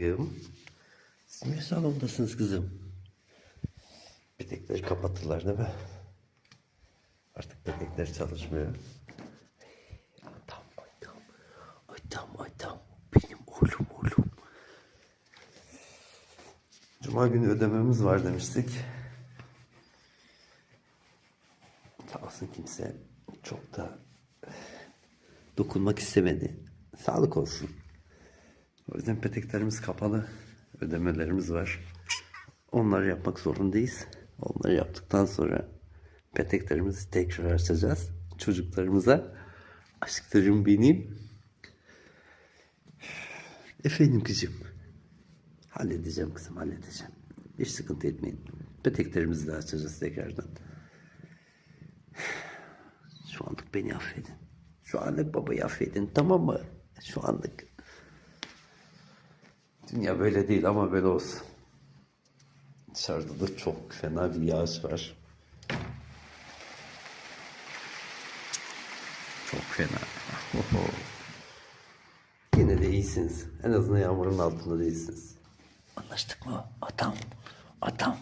Aşkım. Siz niye salondasınız kızım? Petekleri kapattılar değil mi? Artık petekler çalışmıyor. Adam, adam, adam, adam. Benim oğlum, oğlum. Cuma günü ödememiz var demiştik. Sağ olsun kimse çok da dokunmak istemedi. Sağlık olsun. O yüzden peteklerimiz kapalı. Ödemelerimiz var. Onları yapmak zorundayız. Onları yaptıktan sonra peteklerimizi tekrar açacağız. Çocuklarımıza aşklarım benim. Efendim kızım. Halledeceğim kızım halledeceğim. Hiç sıkıntı etmeyin. Peteklerimizi de açacağız tekrardan. Şu anlık beni affedin. Şu anlık babayı affedin tamam mı? Şu anlık. Dünya böyle değil ama böyle olsun. Dışarıda da çok fena bir yağış var. Çok fena. Yine de iyisiniz. En azından yağmurun altında değilsiniz. Anlaştık mı? Adam. Adam.